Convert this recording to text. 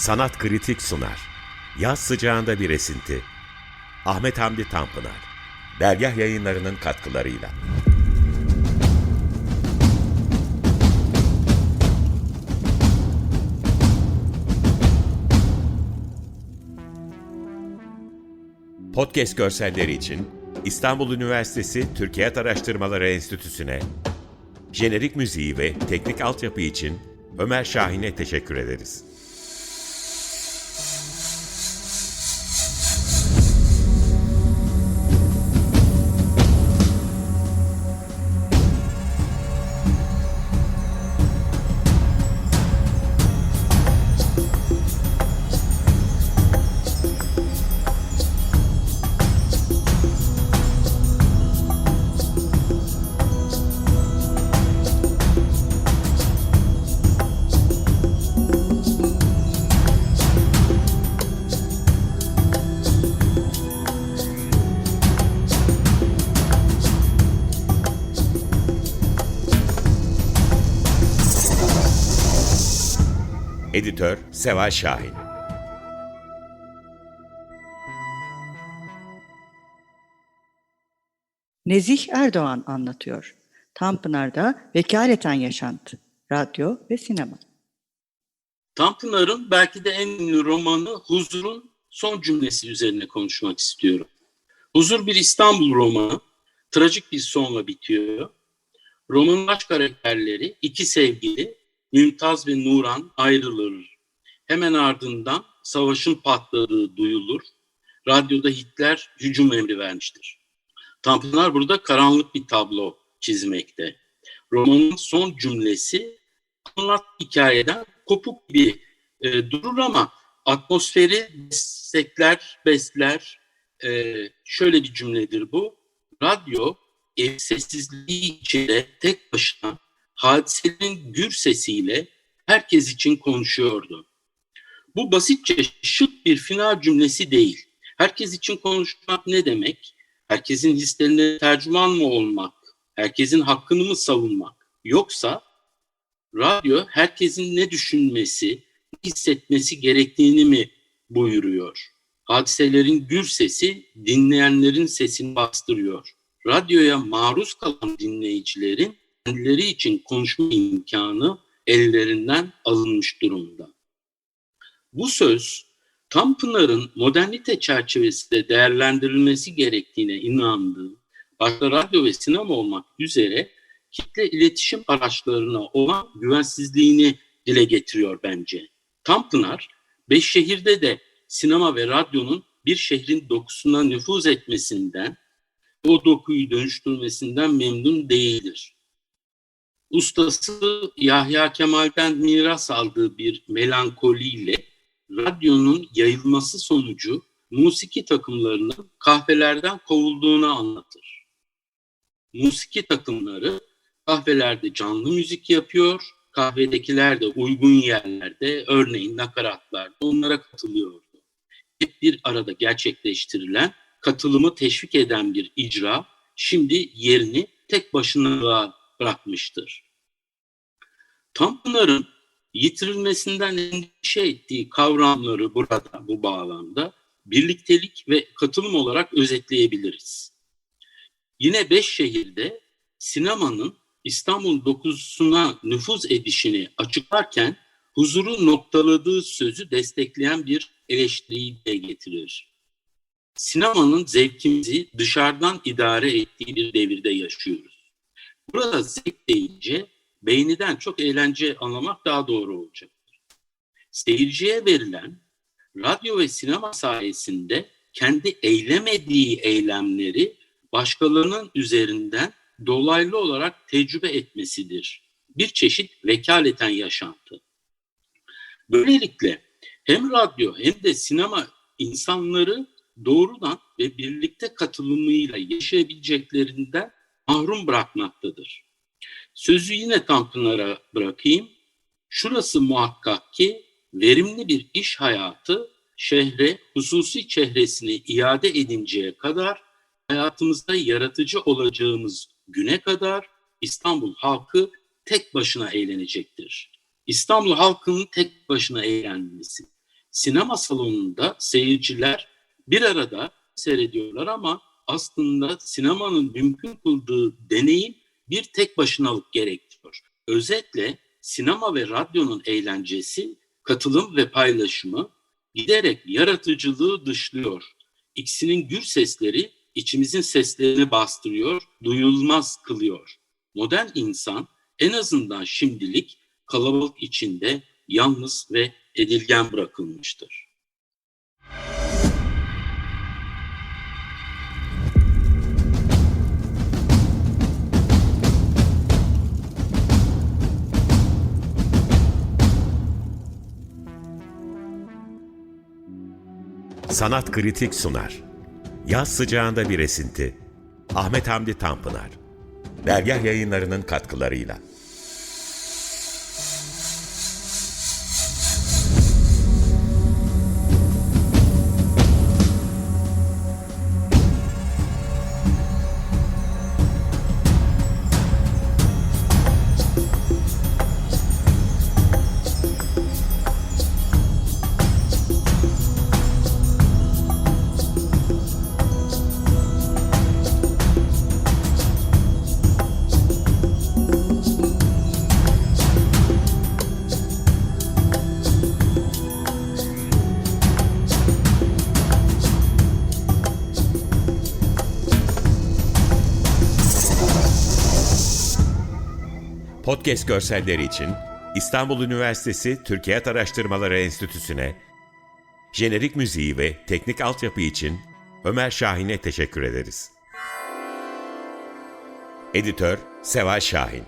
Sanat Kritik sunar. Yaz sıcağında bir esinti. Ahmet Hamdi Tanpınar. Dergah yayınlarının katkılarıyla. Podcast görselleri için İstanbul Üniversitesi Türkiye Araştırmaları Enstitüsü'ne, jenerik müziği ve teknik altyapı için Ömer Şahin'e teşekkür ederiz. Editör Seval Şahin Nezih Erdoğan anlatıyor. Tanpınar'da vekaleten yaşantı, radyo ve sinema. Tanpınar'ın belki de en ünlü romanı Huzur'un son cümlesi üzerine konuşmak istiyorum. Huzur bir İstanbul romanı, trajik bir sonla bitiyor. Romanın baş karakterleri iki sevgili Mümtaz ve Nuran ayrılır. Hemen ardından savaşın patladığı duyulur. Radyoda Hitler hücum emri vermiştir. Tanpınar burada karanlık bir tablo çizmekte. Romanın son cümlesi anlat hikayeden kopuk gibi e, durur ama atmosferi destekler, besler. E, şöyle bir cümledir bu. Radyo ev sessizliği içinde tek başına hadisenin gür sesiyle herkes için konuşuyordu. Bu basitçe şık bir final cümlesi değil. Herkes için konuşmak ne demek? Herkesin hislerine tercüman mı olmak? Herkesin hakkını mı savunmak? Yoksa radyo herkesin ne düşünmesi, ne hissetmesi gerektiğini mi buyuruyor? Hadiselerin gür sesi dinleyenlerin sesini bastırıyor. Radyoya maruz kalan dinleyicilerin kendileri için konuşma imkanı ellerinden alınmış durumda. Bu söz Tanpınar'ın modernite çerçevesinde değerlendirilmesi gerektiğine inandığı, başta radyo ve sinema olmak üzere kitle iletişim araçlarına olan güvensizliğini dile getiriyor bence. Tanpınar, beş şehirde de sinema ve radyonun bir şehrin dokusuna nüfuz etmesinden, o dokuyu dönüştürmesinden memnun değildir. Ustası Yahya Kemal'den miras aldığı bir melankoliyle radyonun yayılması sonucu musiki takımlarının kahvelerden kovulduğunu anlatır. Musiki takımları kahvelerde canlı müzik yapıyor, kahvedekiler de uygun yerlerde, örneğin nakaratlarda onlara katılıyordu. Hep bir arada gerçekleştirilen, katılımı teşvik eden bir icra, şimdi yerini tek başına bırakmıştır. Tanpınar'ın yitirilmesinden endişe ettiği kavramları burada, bu bağlamda birliktelik ve katılım olarak özetleyebiliriz. Yine beş şehirde sinemanın İstanbul dokusuna nüfuz edişini açıklarken huzuru noktaladığı sözü destekleyen bir eleştiriyi de getirir. Sinemanın zevkimizi dışarıdan idare ettiği bir devirde yaşıyoruz. Burada zevk deyince beyniden çok eğlence anlamak daha doğru olacaktır. Seyirciye verilen radyo ve sinema sayesinde kendi eylemediği eylemleri başkalarının üzerinden dolaylı olarak tecrübe etmesidir. Bir çeşit vekaleten yaşantı. Böylelikle hem radyo hem de sinema insanları doğrudan ve birlikte katılımıyla yaşayabileceklerinden mahrum bırakmaktadır. Sözü yine Tanpınar'a bırakayım. Şurası muhakkak ki verimli bir iş hayatı şehre hususi çehresini iade edinceye kadar hayatımızda yaratıcı olacağımız güne kadar İstanbul halkı tek başına eğlenecektir. İstanbul halkının tek başına eğlenmesi, sinema salonunda seyirciler bir arada seyrediyorlar ama aslında sinemanın mümkün kıldığı deneyim bir tek başınalık gerektiriyor. Özetle sinema ve radyonun eğlencesi, katılım ve paylaşımı giderek yaratıcılığı dışlıyor. İkisinin gür sesleri içimizin seslerini bastırıyor, duyulmaz kılıyor. Modern insan en azından şimdilik kalabalık içinde yalnız ve edilgen bırakılmıştır. Sanat Kritik sunar. Yaz sıcağında bir esinti. Ahmet Hamdi Tanpınar. Dergah yayınlarının katkılarıyla. Podcast görselleri için İstanbul Üniversitesi Türkiye Araştırmaları Enstitüsü'ne, jenerik müziği ve teknik altyapı için Ömer Şahin'e teşekkür ederiz. Editör Seval Şahin